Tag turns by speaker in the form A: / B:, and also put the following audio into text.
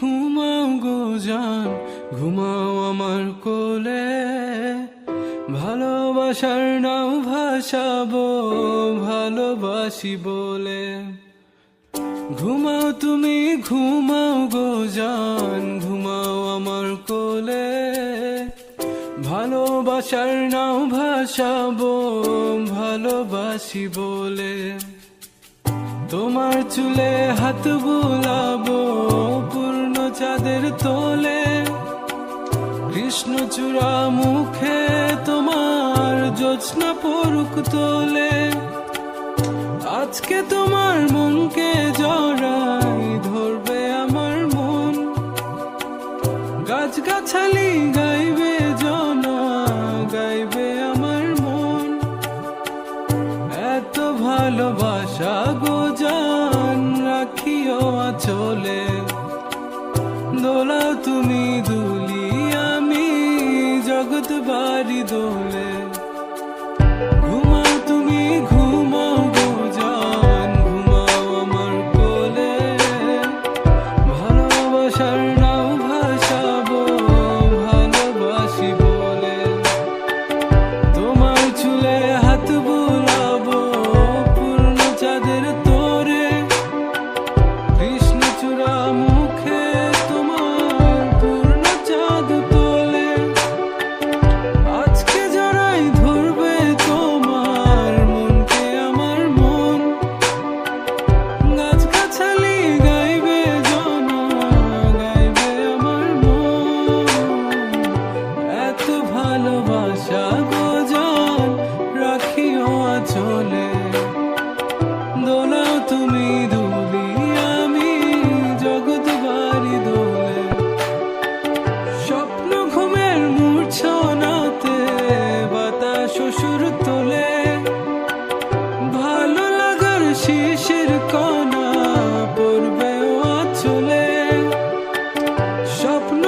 A: ঘুমাও গো জান, ঘুমাও আমার কোলে। ভালোবাসার নাও ভাসাবো, ভালোবাসি বলে। ঘুমাও তুমি, ঘুমাও গো জান, ঘুমাও আমার কোলে। ভালোবাসার নাও ভাসাবো, ভালোবাসি বলে। তোমার চুলে হাত বুলাবো তোলে। কৃষ্ণচূড়া মুখে তোমার জোৎস্না পরুক তোলে। আজকে তোমার মনকে জড়াই ধরবে আমার মন। গাছগাছালি গাইবে জনা, গাইবে আমার মন। এত ভালোবাসা গো দোলে শিশির কণা পড়বে চলে স্বপ্ন